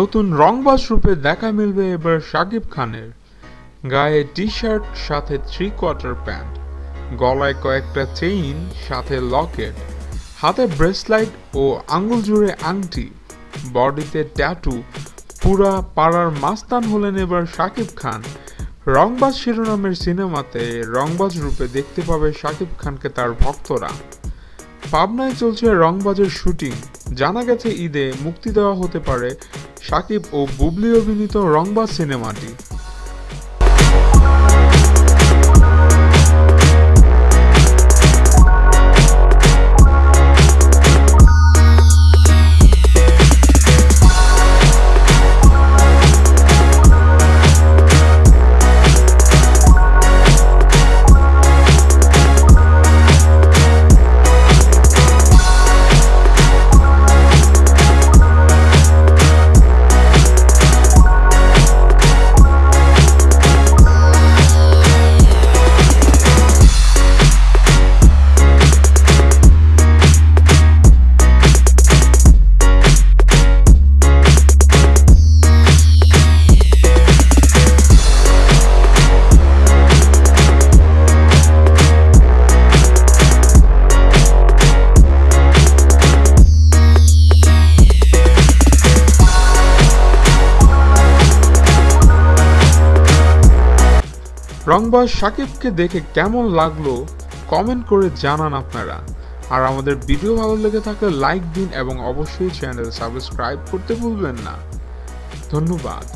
নতুন রংবাজ রূপে দেখা মিলবে এবার শাকিব খানের। গায়ে টি শার্ট সাথে থ্রি কোয়ার্টার প্যান্ট গলায় কয়েকটা চেইন সাথে লকেট হাতে ব্রেসলাইট ও আঙ্গুল জুড়ে আংটি। বডিতে ট্যাটু পুরা পাড়ার মাস্তান হলেন এবার শাকিব খান। রংবাজ শিরোনামের সিনেমাতে রংবাজ রূপে দেখতে পাবে শাকিব খানকে তার ভক্তরা। পাবনায় চলছে রংবাজের শুটিং। জানা গেছে ঈদে মুক্তি দেওয়া হতে পারে সাকিব ও বুবলি অভিনীত রংবাজ সিনেমাটি। রংবাজ সাকিবকে দেখে কেমন লাগল কমেন্ট করে জানান আপনারা। আর আমাদের ভিডিও ভালো লেগে থাকলে লাইক দিন এবং অবশ্যই চ্যানেল সাবস্ক্রাইব করতে ভুলবেন না। ধন্যবাদ।